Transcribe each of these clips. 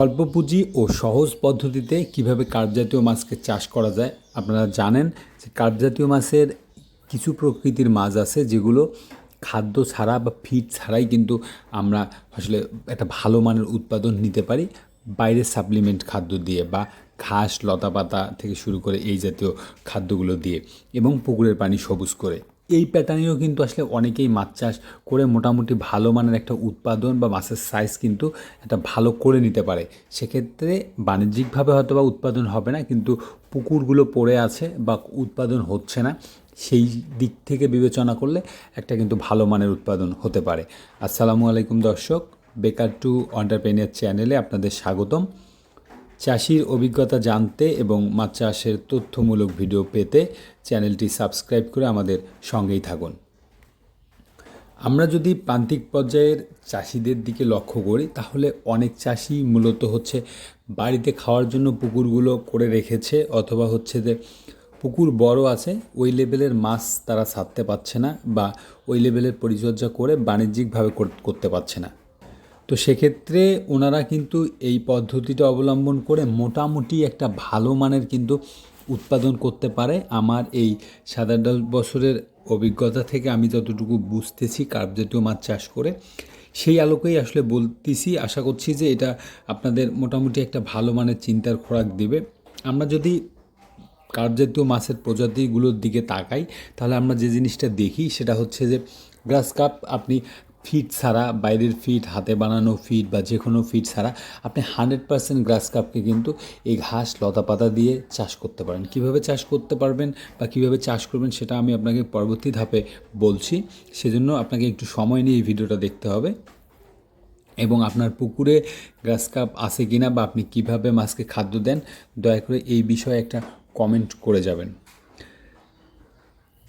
অল্প পুঁজি ও সহজ পদ্ধতিতে কীভাবে কার্প জাতীয় মাছকে চাষ করা যায় আপনারা জানেন যে কার্প জাতীয় মাছের কিছু প্রকৃতির মাছ আছে যেগুলো খাদ্য ছাড়া বা ফিড ছাড়াই কিন্তু আমরা আসলে একটা ভালো মানের উৎপাদন নিতে পারি। বাইরের সাপ্লিমেন্ট খাদ্য দিয়ে বা ঘাস, লতাপাতা থেকে শুরু করে এই জাতীয় খাদ্যগুলো দিয়ে এবং পুকুরের পানি সবুজ করে। এই প্যাটার্নেও কিন্তু আসলে অনেকেই মাছ চাষ করে মোটামুটি ভালো মানের একটা উৎপাদন বা মাছের সাইজ কিন্তু একটা ভালো করে নিতে পারে। সেক্ষেত্রে বাণিজ্যিকভাবে হয়তো বা উৎপাদন হবে না, কিন্তু পুকুরগুলো পড়ে আছে বা উৎপাদন হচ্ছে না, সেই দিক থেকে বিবেচনা করলে একটা কিন্তু ভালো মানের উৎপাদন হতে পারে। আসসালামু আলাইকুম দর্শক, বেকার টু অন্টারপ্রেনিয়ার চ্যানেলে আপনাদের স্বাগতম। চাষির অভিজ্ঞতা জানতে এবং মাছ চাষের তথ্যমূলক ভিডিও পেতে চ্যানেলটি সাবস্ক্রাইব করে আমাদের সঙ্গেই থাকুন। আমরা যদি প্রান্তিক পর্যায়ের চাষিদের দিকে লক্ষ্য করি, তাহলে অনেক চাষি মূলত হচ্ছে বাড়িতে খাওয়ার জন্য পুকুরগুলো করে রেখেছে অথবা হচ্ছে যে পুকুর বড় আছে, ওই লেভেলের মাছ তারা ছাড়তে পারছে না বা ওই লেভেলের পরিচর্যা করে বাণিজ্যিকভাবে করতে পারছে না। তো সেক্ষেত্রে ওনারা কিন্তু এই পদ্ধতিটা অবলম্বন করে মোটামুটি একটা ভালো মানের কিন্তু উৎপাদন করতে পারে। আমার এই সাত আট বছরের অভিজ্ঞতা থেকে আমি যতটুকু বুঝতেছি কার্প জাতীয় মাছ চাষ করে, সেই আলোকেই আসলে বলতেছি। আশা করছি যে এটা আপনাদের মোটামুটি একটা ভালো মানের চিন্তার খোরাক দিবে। আমরা যদি কার্প জাতীয় মাছের প্রজাতিগুলোর দিকে তাকাই, তাহলে আমরা যে জিনিসটা দেখি সেটা হচ্ছে যে, গ্রাস কাপ আপনি ফিড ছাড়া, বাইরের ফিট হাতে বানানো ফিট বা যে কোনো ফিড ছাড়া আপনি হান্ড্রেড পার্সেন্ট গ্রাস কাপকে কিন্তু এই ঘাস লতা পাতা দিয়ে চাষ করতে পারেন। কীভাবে চাষ করতে পারবেন বা কীভাবে চাষ করবেন সেটা আমি আপনাকে পরবর্তী ধাপে বলছি। সেজন্য আপনাকে একটু সময় নিয়ে এই ভিডিওটা দেখতে হবে এবং আপনার পুকুরে গ্রাস কাপ আছে কিনা বা আপনি কীভাবে মাছকে খাদ্য দেন, দয়া করে এই বিষয়ে একটা কমেন্ট করে যাবেন।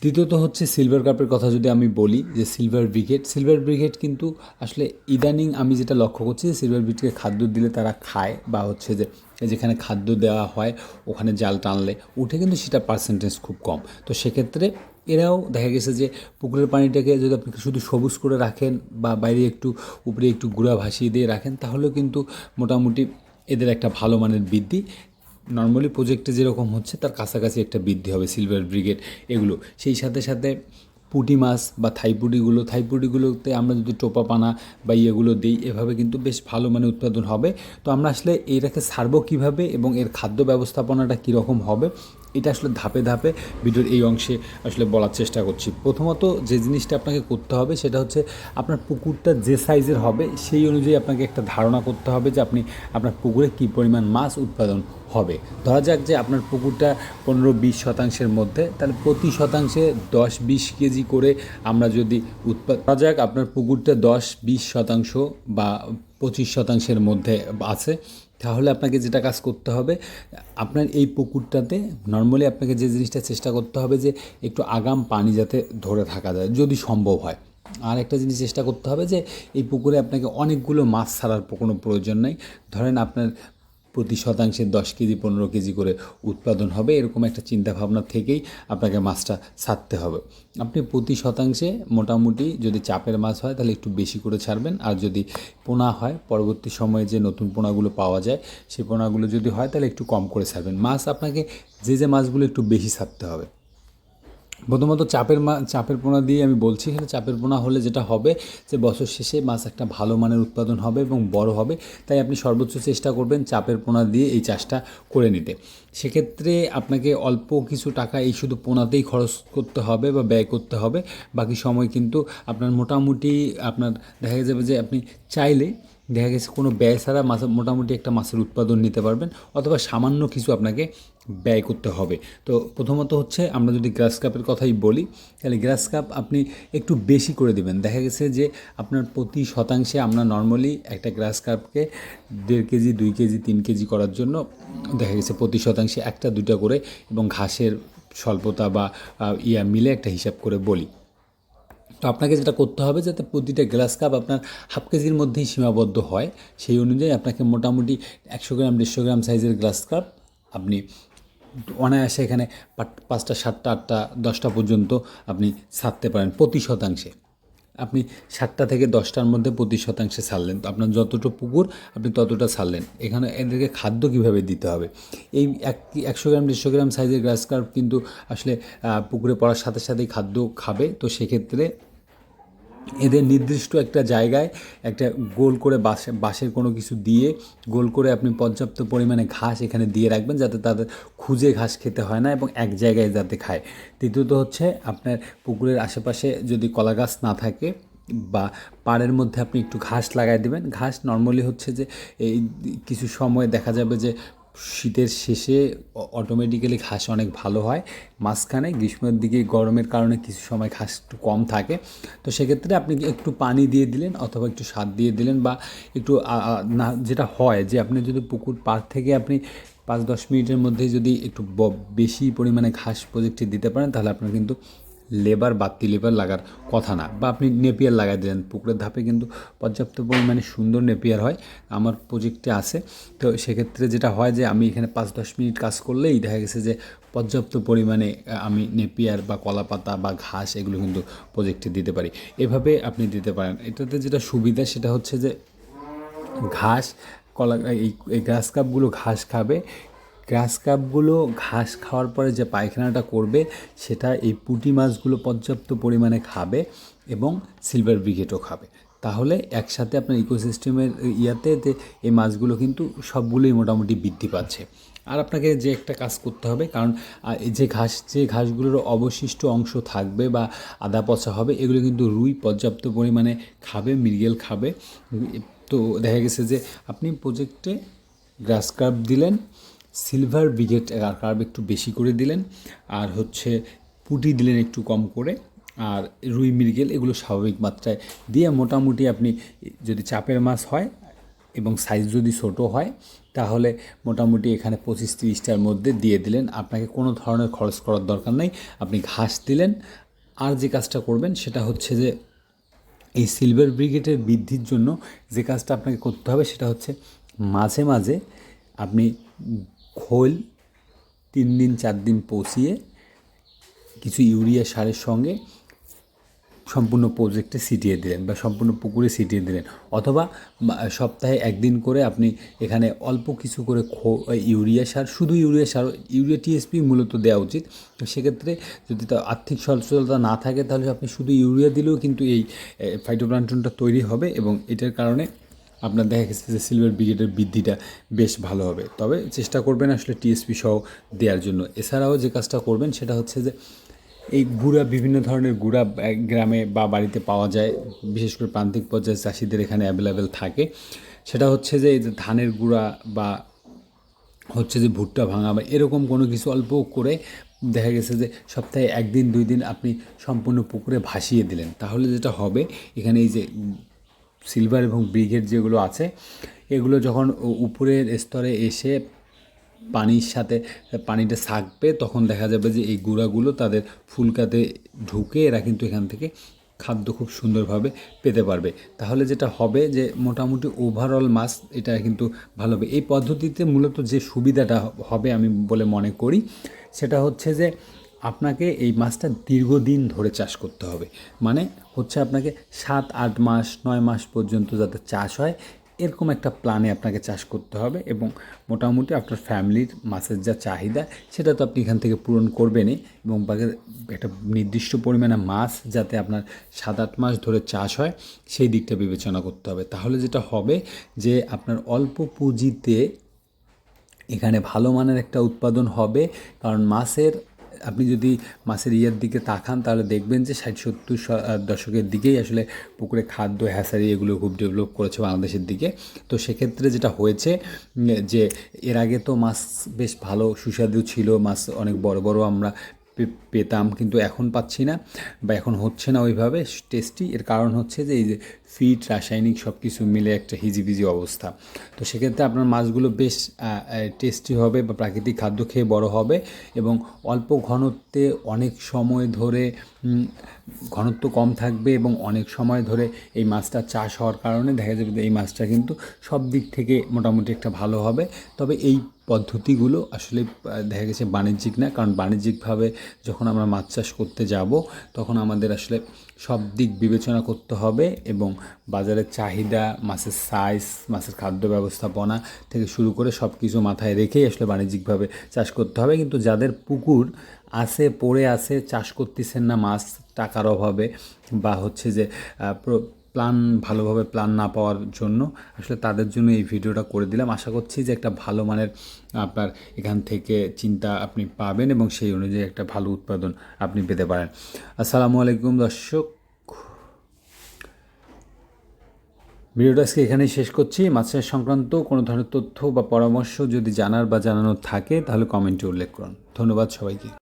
দ্বিতীয়ত হচ্ছে সিলভার কাপের কথা যদি আমি বলি, যে সিলভার ব্রিগেড সিলভার ব্রিগেড কিন্তু আসলে ইদানিং আমি যেটা লক্ষ্য করছি যে সিলভার ব্রিগেডকে খাদ্য দিলে তারা খায়, বা হচ্ছে যে যেখানে খাদ্য দেওয়া হয় ওখানে জাল টানলে উঠে কিন্তু সেটা পার্সেন্টেজ খুব কম। তো সেক্ষেত্রে এরাও দেখা গেছে যে পুকুরের পানিটাকে যদি আপনি শুধু সবুজ করে রাখেন বা বাইরে একটু উপরে একটু গুঁড়া ভাসিয়ে দিয়ে রাখেন, তাহলেও কিন্তু মোটামুটি এদের একটা ভালো মানের বৃদ্ধি। নর্মালি প্রজেক্টে যেরকম হচ্ছে, তার কাছাকাছি একটা বৃদ্ধি হবে সিলভার ব্রিগেড এগুলো। সেই সাথে সাথে পুঁটি মাছ বা থাইপুটিগুলো থাইপুটিগুলোতে আমরা যদি টোপা পানা বা ইয়েগুলো দিই, এভাবে কিন্তু বেশ ভালো মানে উৎপাদন হবে। তো আমরা আসলে এটাকে সারবো কীভাবে এবং এর খাদ্য ব্যবস্থাপনাটা কীরকম হবে এটা আসলে ধাপে ধাপে ভিডিওর এই অংশে আসলে বলার চেষ্টা করছি। প্রথমত যে জিনিসটা আপনাকে করতে হবে সেটা হচ্ছে আপনার পুকুরটা যে সাইজের হবে সেই অনুযায়ী আপনাকে একটা ধারণা করতে হবে যে আপনি আপনার পুকুরে কী পরিমাণ মাছ উৎপাদন হবে। ধরা যাক যে আপনার পুকুরটা পনেরো বিশ শতাংশের মধ্যে, তাহলে প্রতি শতাংশে দশ বিশ কেজি করে আমরা যদি উৎপাদ ধরা যাক আপনার পুকুরটা দশ বিশ শতাংশ বা পঁচিশ শতাংশের মধ্যে আছে তাহলে আপনাকে যেটা কাজ করতে হবে, আপনার এই পুকুরটাতে নর্মালি আপনাকে যে জিনিসটা চেষ্টা করতে হবে যে একটু আগাম পানি যাতে ধরে থাকা যায়, যদি সম্ভব হয়। আর একটা জিনিস চেষ্টা করতে হবে যে এই পুকুরে আপনাকে অনেকগুলো মাছ ছাড়ার কোনো প্রয়োজন নেই। ধরেন আপনার প্রতি শতাংশে দশ কেজি, পনেরো কেজি করে উৎপাদন হবে, এরকম একটা চিন্তাভাবনা থেকেই আপনাকে মাছটা ছাড়তে হবে। আপনি প্রতি শতাংশে মোটামুটি যদি চাপের মাছ হয়, তাহলে একটু বেশি করে ছাড়বেন। আর যদি পোনা হয়, পরবর্তী সময়ে যে নতুন পোনাগুলো পাওয়া যায়, সেই পোনাগুলো যদি হয়, তাহলে একটু কম করে ছাড়বেন। মাছ আপনাকে যে যে মাছগুলো একটু বেশি ছাড়তে হবে। প্রথমত চাপের মা, চাপের পোনা দিয়ে আমি বলছি এখানে চাপের পোনা হলে যেটা হবে যে বছর শেষে মাছ একটা ভালো মানের উৎপাদন হবে এবং বড় হবে। তাই আপনি সর্বোচ্চ চেষ্টা করবেন চাপের পোনা দিয়ে এই চাষটা করে নিতে। সেক্ষেত্রে আপনাকে অল্প কিছু টাকা এই শুধু পোনাতেই খরচ করতে হবে বা ব্যয় করতে হবে। বাকি সময় কিন্তু আপনার মোটামুটি আপনার দেখা যাবে যে আপনি চাইলে দেখা গেছে কোনো ব্যয় ছাড়া মাছ, মোটামুটি একটা মাছের উৎপাদন নিতে পারবেন। অথবা সামান্য কিছু আপনাকে ব্যয় করতে হবে। তো প্রথমত হচ্ছে আমরা যদি গ্রাস কাপের কথাই বলি, তাহলে গ্রাস কাপ আপনি একটু বেশি করে দিবেন। দেখা গেছে যে আপনার প্রতি শতাংশে আমরা নর্মালি একটা গ্রাস কাপকে দেড় কেজি, দুই কেজি, তিন কেজি করার জন্য দেখা গেছে প্রতি শতাংশে একটা দুটা করে এবং ঘাসের স্বল্পতা বা ইয়া মিলে একটা হিসাব করে বলি। তো আপনাকে যেটা করতে হবে যাতে প্রতিটা গ্লাস কাপ আপনার হাফ কেজির মধ্যেই সীমাবদ্ধ হয়, সেই অনুযায়ী আপনাকে মোটামুটি একশো গ্রাম, দেড়শো গ্রাম সাইজের গ্লাস কাপ আপনি অনায়াসে এখানে পাঁচটা, সাতটা, আটটা, দশটা পর্যন্ত আপনি ছাড়তে পারেন প্রতি শতাংশে। আপনি সাতটা থেকে দশটার মধ্যে প্রতি শতাংশে ছাড়লেন। তো আপনার যতটা পুকুর, আপনি ততটা ছাড়লেন। এখানে এদেরকে খাদ্য কীভাবে দিতে হবে? এই এক, একশো গ্রাম, দেড়শো গ্রাম সাইজের গ্রাস কার্প কিন্তু আসলে পুকুরে পড়ার সাথে সাথেই খাদ্য খাবে। তো সেক্ষেত্রে এদের নির্দিষ্ট একটা জায়গায় একটা গোল করে বাঁশ বাঁশের কোনো কিছু দিয়ে গোল করে আপনি পর্যাপ্ত পরিমাণে ঘাস এখানে দিয়ে রাখবেন যাতে তাদের খুঁজে ঘাস খেতে হয় না এবং এক জায়গায় যাতে খায়। তৃতীয়ত হচ্ছে আপনার পুকুরের আশেপাশে যদি কলা গাছ না থাকে বা পাড়ের মধ্যে আপনি একটু ঘাস লাগাই দেবেন। ঘাস নর্মালি হচ্ছে যে এই কিছু সময় দেখা যাবে যে শীতের শেষে অটোমেটিক্যালি ঘাস অনেক ভালো হয়। মাঝখানে গ্রীষ্মের দিকে গরমের কারণে কিছু সময় ঘাস একটু কম থাকে। তো সেক্ষেত্রে আপনি একটু পানি দিয়ে দিলেন অথবা একটু সার দিয়ে দিলেন বা একটু না যেটা হয় যে আপনি যদি পুকুর পাড় থেকে আপনি পাঁচ দশ মিনিটের মধ্যে যদি একটু বেশি পরিমাণে ঘাস প্রজেক্টে দিতে পারেন তাহলে আপনার কিন্তু লেবার, বাড়তি লেবার লাগার কথা না। বা আপনি নেপিয়ার লাগাই দিলেন, পুকুরের ধাপে কিন্তু পর্যাপ্ত পরিমাণে সুন্দর নেপিয়ার হয়, আমার প্রজেক্টে আছে। তো সেক্ষেত্রে যেটা হয় যে, আমি এখানে পাঁচ দশ মিনিট কাজ করলেই দেখা গেছে যে, পর্যাপ্ত পরিমাণে আমি নেপিয়ার বা কলা পাতা বা ঘাস এগুলো কিন্তু প্রজেক্টে দিতে পারি। এভাবে আপনি দিতে পারেন। এটাতে যেটা সুবিধা সেটা হচ্ছে যে, ঘাস, কলা, এই এই গ্রাস কাপগুলো ঘাস খাবে গ্রাস কাপগুলো, ঘাস খাওয়ার পরে যে পায়খানাটা করবে, সেটা এই পুঁটি মাছগুলো পর্যাপ্ত পরিমাণে খাবে এবং সিলভার ব্রিগেটও খাবে। তাহলে একসাথে আপনার ইকোসিস্টেমের ইয়াতে এই মাছগুলো কিন্তু সবগুলোই মোটামুটি বৃদ্ধি পাচ্ছে। আর আপনাকে যে একটা কাজ করতে হবে, কারণ যে ঘাস, যে ঘাসগুলোর অবশিষ্ট অংশ থাকবে বা আদা পচা হবে, এগুলো কিন্তু রুই পর্যাপ্ত পরিমাণে খাবে, মৃগেল খাবে। তো দেখা গেছে যে আপনি প্রজেক্টে গ্রাস কার্ভ দিলেন সিলভার ব্রিগেড কার্ভ একটু বেশি করে দিলেন, আর হচ্ছে পুটি দিলেন একটু কম করে, আর রুই মৃগেল এগুলো স্বাভাবিক মাত্রায় দিয়ে মোটামুটি আপনি যদি চাপের মাছ হয় এবং সাইজ যদি ছোট হয়, তাহলে মোটামুটি এখানে পঁচিশ তিরিশটার মধ্যে দিয়ে দিলেন। আপনাকে কোনো ধরনের খরচ করার দরকার নেই। আপনি ঘাস দিলেন। আর যে কাজটা করবেন সেটা হচ্ছে যে এই সিলভার ব্রিগেডের বৃদ্ধির জন্য যে কাজটা আপনাকে করতে হবে সেটা হচ্ছে মাঝে মাঝে আপনি খোল, তিন দিন, চার দিন পচিয়ে কিছু ইউরিয়া সারের সঙ্গে সম্পূর্ণ প্রজেক্টে ছিটিয়ে দিলেন বা সম্পূর্ণ পুকুরে ছিটিয়ে দিলেন। অথবা সপ্তাহে একদিন করে আপনি এখানে অল্প কিছু করে খো ইউরিয়া সার, শুধু ইউরিয়া সার, ইউরিয়া টিএসপি মূলত দেওয়া উচিত। সেক্ষেত্রে যদি তার আর্থিক সচ্ছলতা না থাকে, তাহলে আপনি শুধু ইউরিয়া দিলেও কিন্তু এই ফাইটোপ্লান্টনটা তৈরি হবে এবং এটার কারণে আপনার দেখা গেছে যে সিলভার ব্রিগেডের বৃদ্ধিটা বেশ ভালো হবে। তবে চেষ্টা করবেন আসলে টিএসপি সহ দেওয়ার জন্য। এছাড়াও যে কাজটা করবেন সেটা হচ্ছে যে এই গুঁড়া, বিভিন্ন ধরনের গুঁড়া গ্রামে বা বাড়িতে পাওয়া যায়, বিশেষ করে প্রান্তিক পর্যায়ে চাষিদের এখানে অ্যাভেলেবেল থাকে। সেটা হচ্ছে যে এই যে ধানের গুঁড়া বা হচ্ছে যে ভুট্টা ভাঙা বা এরকম কোনো কিছু অল্প করে দেখা গেছে যে সপ্তাহে একদিন, দুই দিন আপনি সম্পূর্ণ পুকুরে ভাসিয়ে দিলেন। তাহলে যেটা হবে, এখানে এই যে সিলভার এবং ব্রিগেড যেগুলো আছে, এগুলো যখন উপরের স্তরে এসে পানির সাথে পানিটা থাকবে তখন দেখা যাবে যে এই গুঁড়াগুলো তাদের ফুলকাতে ঢুকে এরা কিন্তু এখান থেকে খাদ্য খুব সুন্দরভাবে পেতে পারবে। তাহলে যেটা হবে যে মোটামুটি ওভারঅল মাছ এটা কিন্তু ভালো হবে। এই পদ্ধতিতে মূলত যে সুবিধাটা হবে আমি বলে মনে করি, সেটা হচ্ছে যে আপনাকে এই মাছটা দীর্ঘদিন ধরে চাষ করতে হবে। মানে হচ্ছে আপনাকে সাত, আট মাস, নয় মাস পর্যন্ত যাতে চাষ হয়, এরকম একটা প্ল্যানে আপনাকে চাষ করতে হবে এবং মোটামুটি আপনার ফ্যামিলির মাছের যা চাহিদা, সেটা তো আপনি এখান থেকে পূরণ করবেনই এবং একটা নির্দিষ্ট পরিমাণে মাছ যাতে আপনার সাত, আট মাস ধরে চাষ হয়, সেই দিকটা বিবেচনা করতে হবে। তাহলে যেটা হবে যে আপনার অল্প পুঁজিতে এখানে ভালো মানের একটা উৎপাদন হবে, কারণ মাছের আপনি যদি মাছের ইয়ার দিকে তাকান, তাহলে দেখবেন যে ষাট সত্তর দশকের দিকেই আসলে পুকুরে খাদ্য, হ্যাসারি এগুলো খুব ডেভেলপ করেছে বাংলাদেশের দিকে। তো সেক্ষেত্রে যেটা হয়েছে যে এর আগে তো মাছ বেশ ভালো, সুস্বাদু ছিল, মাছ অনেক বড় বড় আমরা পেতাম কিন্তু এখন পাচ্ছি না বা এখন হচ্ছে না ওইভাবে। টেস্টি, এর কারণ হচ্ছে যে এই যে ফিট, রাসায়নিক সব কিছু মিলে একটা হিজিবিজি অবস্থা। তো সেক্ষেত্রে আপনার মাছগুলো বেশ টেস্টি হবে বা প্রাকৃতিক খাদ্য খেয়ে বড় হবে এবং অল্প ঘনত্বে অনেক সময় ধরে ঘনত্ব কম থাকবে এবং অনেক সময় ধরে এই মাছটা চাষ হওয়ার কারণে দেখা যাবে এই মাছটা কিন্তু সব দিক থেকে মোটামুটি একটা ভালো হবে। তবে এই পদ্ধতিগুলো আসলে দেখা গেছে বাণিজ্যিক না, কারণ বাণিজ্যিকভাবে যখন আমরা মাছ চাষ করতে যাব, তখন আমাদের আসলে সব দিক বিবেচনা করতে হবে এবং বাজারের চাহিদা, মাছের সাইজ মাছের খাদ্য ব্যবস্থাপনা থেকে শুরু করে সব কিছু মাথায় রেখেই আসলে বাণিজ্যিকভাবে চাষ করতে হবে। কিন্তু যাদের পুকুর আছে, পড়ে আছে, চাষ করতেছেন না মাছ, টাকার অভাবে বা হচ্ছে যে প্ল্যান ভালোভাবে প্ল্যান না পাওয়ার জন্য আসলে তাদের জন্য এই ভিডিওটা করে দিলাম। আশা করছি যে একটা ভালো মানের আপনার এখান থেকে চিন্তা আপনি পাবেন এবং সেই অনুযায়ী একটা ভালো উৎপাদন আপনি পেতে পারেন। আসসালামু আলাইকুম দর্শক। ভিডিওটা আজকে এখানেই শেষ করছি। মাছের সংক্রান্ত কোনো ধরনের তথ্য বা পরামর্শ যদি জানার বা জানানোর থাকে, তাহলে কমেন্টে উল্লেখ করুন। ধন্যবাদ সবাইকে।